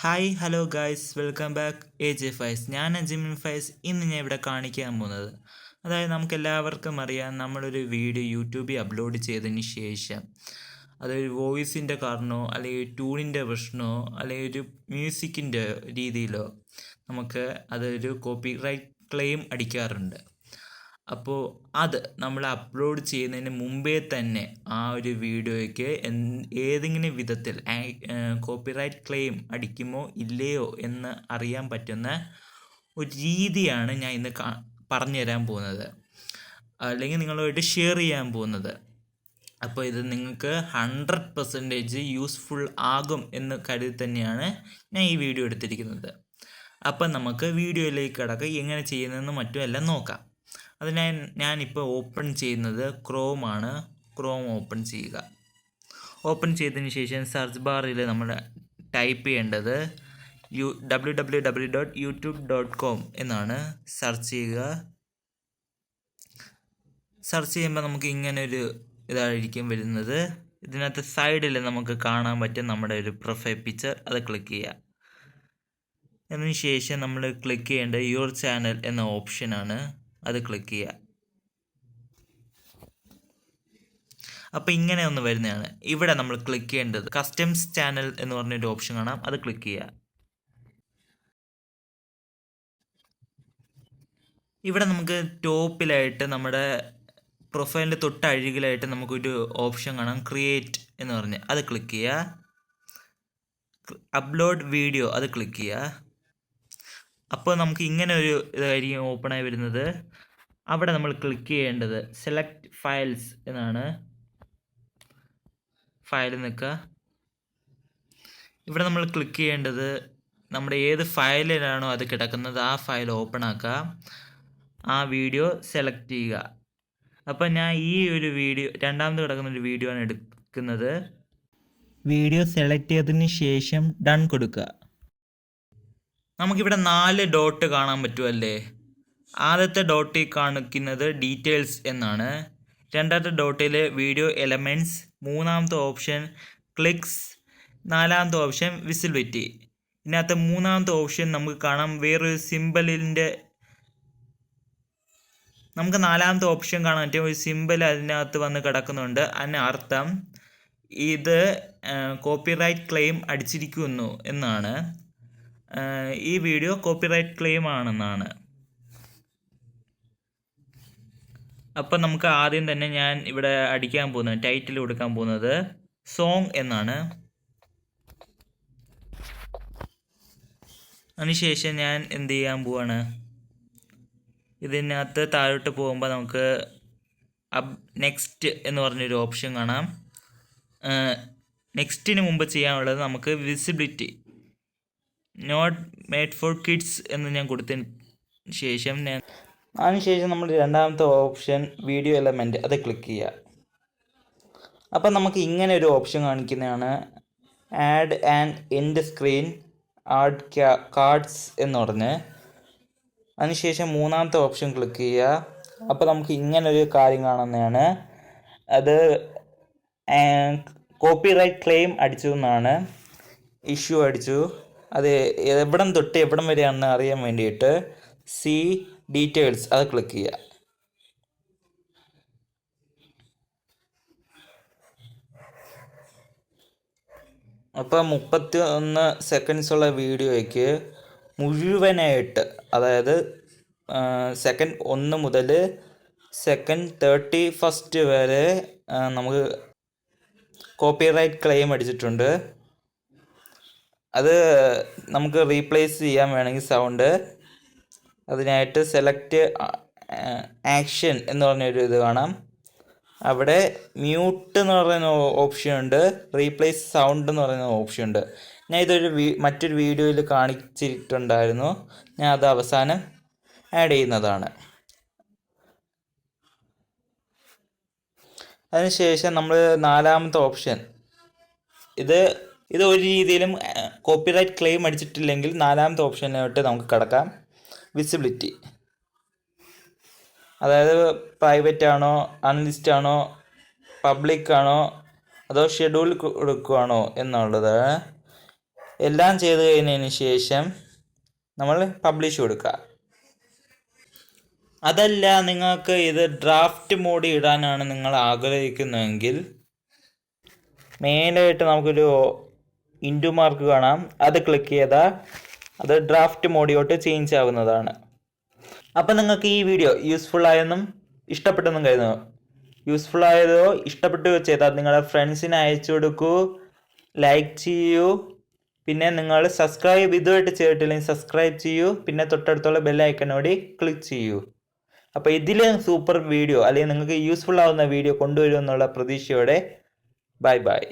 Hi hello guys welcome back A J Faiz ഞാൻ ജിമിൻ ഫൈസ്. ഇന്ന് ഞാൻ ഇവിടെ കാണിക്കാൻ പോകുന്നത്. അതായത് നമുക്ക് എല്ലാവർക്കും അറിയാം നമ്മളൊരു വീഡിയോ യൂട്യൂബിൽ അപ്ലോഡ് ചെയ്തതിന് ശേഷം അതൊരു വോയിസിന്റെ കാരണമോ അല്ലെങ്കിൽ ട്യൂണിന്റെ പ്രശ്നമോ അല്ലെങ്കിൽ ഒരു മ്യൂസിക്കിന്റെ രീതിയിലോ നമുക്ക് അതൊരു കോപ്പി റൈറ്റ് ക്ലെയിം അടിക്കാറുണ്ട്. അപ്പോൾ അത് നമ്മൾ അപ്ലോഡ് ചെയ്യുന്നതിന് മുമ്പേ തന്നെ ആ ഒരു വീഡിയോയ്ക്ക് ഏതെങ്കിലും വിധത്തിൽ കോപ്പിറൈറ്റ് ക്ലെയിം അടിക്കുമോ ഇല്ലയോ എന്ന് അറിയാൻ പറ്റുന്ന ഒരു രീതിയാണ് ഞാൻ ഇന്ന് പറഞ്ഞു തരാൻ പോകുന്നത്. അല്ലെങ്കിൽ നിങ്ങളുമായിട്ട് ഷെയർ ചെയ്യാൻ പോകുന്നത്. അപ്പോൾ ഇത് നിങ്ങൾക്ക് ഹൺഡ്രഡ് പെർസെന്റേജ് യൂസ്ഫുൾ ആകും എന്ന് കരുതി തന്നെയാണ് ഞാൻ ഈ വീഡിയോ എടുത്തിരിക്കുന്നത്. അപ്പം നമുക്ക് വീഡിയോയിലേക്ക് കിടക്കുക എങ്ങനെ ചെയ്യുന്നതെന്ന് മറ്റും നോക്കാം. അതിനായി ഞാനിപ്പോൾ ഓപ്പൺ ചെയ്യുന്നത് ക്രോമാണ് ക്രോം ഓപ്പൺ ചെയ്യുക. ഓപ്പൺ ചെയ്തതിന് ശേഷം സെർച്ച് ബാറിൽ നമ്മൾ ടൈപ്പ് ചെയ്യേണ്ടത് U W W W dot YouTube dot com എന്നാണ് സെർച്ച് ചെയ്യുക. സെർച്ച് ചെയ്യുമ്പോൾ നമുക്ക് ഇങ്ങനെ ഒരു ഇതായിരിക്കും വരുന്നത്. ഇതിനകത്ത് സൈഡിൽ നമുക്ക് കാണാൻ പറ്റും നമ്മുടെ ഒരു പ്രൊഫൈൽ പിക്ചർ അത് ക്ലിക്ക് ചെയ്യുക. അതിനുശേഷം നമ്മൾ ക്ലിക്ക് ചെയ്യേണ്ട യുവർ ചാനൽ എന്ന ഓപ്ഷനാണ് അത് ക്ലിക്ക് ചെയ്യുക. അപ്പോൾ ഇങ്ങനെ ഒന്ന് വരുന്നതാണ്. ഇവിടെ നമ്മൾ ക്ലിക്ക് ചെയ്യേണ്ടത് കസ്റ്റംസ് ചാനൽ എന്ന് പറഞ്ഞൊരു ഓപ്ഷൻ കാണാം. അത് ക്ലിക്ക് ചെയ്യുക. ഇവിടെ നമുക്ക് ടോപ്പിലായിട്ട് നമ്മുടെ പ്രൊഫൈലിന്റെ തൊട്ട് അഴുകിലായിട്ട് നമുക്കൊരു ഓപ്ഷൻ കാണാം. ക്രിയേറ്റ് എന്ന് പറഞ്ഞ്. അത് ക്ലിക്ക് ചെയ്യുക. അപ്ലോഡ് വീഡിയോ അത് ക്ലിക്ക് ചെയ്യുക. അപ്പോൾ നമുക്ക് ഇങ്ങനെ ഒരു ഇതായിരിക്കും ഓപ്പൺ ആയി വരുന്നത്. അവിടെ നമ്മൾ ക്ലിക്ക് ചെയ്യേണ്ടത് സെലക്ട് ഫയൽസ് എന്നാണ്. ഫയൽ നിൽക്കുക. ഇവിടെ നമ്മൾ ക്ലിക്ക് ചെയ്യേണ്ടത് നമ്മുടെ ഏത് ഫയലിലാണോ അത് കിടക്കുന്നത് ആ ഫയൽ ഓപ്പൺ ആക്കുക. ആ വീഡിയോ സെലക്ട് ചെയ്യുക. അപ്പം ഞാൻ ഈ ഒരു വീഡിയോ രണ്ടാമത് കിടക്കുന്ന ഒരു വീഡിയോ ആണ് എടുക്കുന്നത്. വീഡിയോ സെലക്ട് ചെയ്തതിന് ശേഷം ഡൺ കൊടുക്കുക. നമുക്കിവിടെ നാല് ഡോട്ട് കാണാൻ പറ്റുമല്ലേ ആദ്യത്തെ ഡോട്ടിൽ കാണിക്കുന്നത് ഡീറ്റെയിൽസ് എന്നാണ്. രണ്ടാമത്തെ ഡോട്ടിൽ വീഡിയോ എലമെന്റ്സ് മൂന്നാമത്തെ ഓപ്ഷൻ ക്ലിക്സ് നാലാമത്തെ ഓപ്ഷൻ വിസിബിലിറ്റി ഇതിനകത്ത് മൂന്നാമത്തെ ഓപ്ഷൻ നമുക്ക് കാണാം. വേറൊരു സിമ്പലിന്റെ നമുക്ക് നാലാമത്തെ ഓപ്ഷൻ കാണാൻ പറ്റും. ഒരു സിമ്പിൾ അതിനകത്ത് വന്ന് കിടക്കുന്നുണ്ട്. അതിന് അർത്ഥം ഇത് കോപ്പിറൈറ്റ് ക്ലെയിം അടിച്ചിരിക്കുന്നു എന്നാണ്. ഈ വീഡിയോ കോപ്പിറൈറ്റ് ക്ലെയിം ആണെന്നാണ്. അപ്പം നമുക്ക് ആദ്യം തന്നെ ഞാൻ ഇവിടെ അടിക്കാൻ പോകുന്നത് ടൈറ്റിൽ കൊടുക്കാൻ പോകുന്നത് സോങ് എന്നാണ്. അതിനുശേഷം ഞാൻ എന്ത് ചെയ്യാൻ പോവാണ്? ഇതിനകത്ത് താഴോട്ട് പോകുമ്പോൾ നമുക്ക് അബ് നെക്സ്റ്റ് എന്ന് പറഞ്ഞൊരു ഓപ്ഷൻ കാണാം. നെക്സ്റ്റിന് മുമ്പ് ചെയ്യാനുള്ളത് നമുക്ക് visibility not made for kids എന്ന് ഞാൻ കൊടുത്തതിന് ശേഷം ഞാൻ അതിനുശേഷം നമ്മൾ രണ്ടാമത്തെ ഓപ്ഷൻ വീഡിയോ എലമെന്റ് അത് ക്ലിക്ക് ചെയ്യുക. അപ്പം നമുക്ക് ഇങ്ങനെ ഒരു ഓപ്ഷൻ കാണിക്കുന്നതാണ്. Add and end screen add cards എന്ന് പറഞ്ഞ്. അതിനുശേഷം മൂന്നാമത്തെ ഓപ്ഷൻ ക്ലിക്ക് ചെയ്യുക. അപ്പോൾ നമുക്ക് ഇങ്ങനൊരു കാര്യം കാണുന്നതാണ്. അത് കോപ്പിറൈറ്റ് ക്ലെയിം അടിച്ചു എന്നാണ്. ഇഷ്യൂ അടിച്ചു. അത് എവിടം തൊട്ട് എവിടം വരെയാണെന്ന് അറിയാൻ വേണ്ടിയിട്ട് സി ഡീറ്റെയിൽസ് അത് ക്ലിക്ക് ചെയ്യുക. അപ്പോൾ മുപ്പത്തി ഒന്ന് സെക്കൻഡ്സ് ഉള്ള വീഡിയോയ്ക്ക് മുഴുവനായിട്ട് അതായത് സെക്കൻഡ് ഒന്ന് മുതൽ സെക്കൻഡ് തേർട്ടി ഫസ്റ്റ് വരെ നമുക്ക് കോപ്പിറൈറ്റ് ക്ലെയിം അടിച്ചിട്ടുണ്ട്. അത് നമുക്ക് റീപ്ലേസ് ചെയ്യാൻ വേണമെങ്കിൽ സൗണ്ട് അതിനായിട്ട് സെലക്ട് ആക്ഷൻ എന്ന് പറഞ്ഞൊരു ഇത് കാണാം. അവിടെ മ്യൂട്ട് എന്ന് പറയുന്ന ഓപ്ഷൻ ഉണ്ട്. റീപ്ലേസ് സൗണ്ട് എന്ന് പറയുന്ന ഓപ്ഷൻ ഉണ്ട്. ഞാൻ ഇതൊരു മറ്റൊരു വീഡിയോയിൽ കാണിച്ചിട്ടുണ്ടായിരുന്നു. ഞാൻ അത് അവസാനം ആഡ് ചെയ്യുന്നതാണ്. അതിനുശേഷം നമ്മൾ നാലാമത്തെ ഓപ്ഷൻ ഇത് ഇത് ഒരു രീതിയിലും കോപ്പിറൈറ്റ് ക്ലെയിം അടിച്ചിട്ടില്ലെങ്കിൽ നാലാമത്തെ ഓപ്ഷനായിട്ട് നമുക്ക് കിടക്കാം. വിസിബിലിറ്റി അതായത് പ്രൈവറ്റ് ആണോ അൺലിസ്റ്റ് ആണോ പബ്ലിക് ആണോ അതോ ഷെഡ്യൂൾ കൊടുക്കുകയാണോ എന്നുള്ളത് എല്ലാം ചെയ്ത് കഴിഞ്ഞതിന് ശേഷം നമ്മൾ പബ്ലിഷ് കൊടുക്കുക. അതല്ല നിങ്ങൾക്ക് ഇത് ഡ്രാഫ്റ്റ് മോഡ് ഇടാനാണ് നിങ്ങൾ ആഗ്രഹിക്കുന്നതെങ്കിൽ മെയിനായിട്ട് നമുക്കൊരു ഇന്റു മാർക്ക് കാണാം. അത് ക്ലിക്ക് ചെയ്താൽ അത് ഡ്രാഫ്റ്റ് മോഡിയോട്ട് ചേഞ്ച് ആവുന്നതാണ്. അപ്പം നിങ്ങൾക്ക് ഈ വീഡിയോ യൂസ്ഫുൾ ആയെന്നും ഇഷ്ടപ്പെട്ടെന്നും കരുതുന്നു. യൂസ്ഫുൾ ആയതോ ഇഷ്ടപ്പെട്ടു ചെയ്താൽ നിങ്ങളുടെ ഫ്രണ്ട്സിന് അയച്ചു കൊടുക്കൂ. ലൈക്ക് ചെയ്യൂ. പിന്നെ നിങ്ങൾ സബ്സ്ക്രൈബ് ഇതുമായിട്ട് ചെയ്തിട്ടില്ലെങ്കിൽ സബ്സ്ക്രൈബ് ചെയ്യൂ. പിന്നെ തൊട്ടടുത്തുള്ള ബെല്ലൈക്കനോട് ക്ലിക്ക് ചെയ്യൂ. അപ്പോൾ ഇതിൽ സൂപ്പർ വീഡിയോ അല്ലെങ്കിൽ നിങ്ങൾക്ക് യൂസ്ഫുൾ ആവുന്ന വീഡിയോ കൊണ്ടുവരുമെന്നുള്ള പ്രതീക്ഷയോടെ ബൈ ബൈ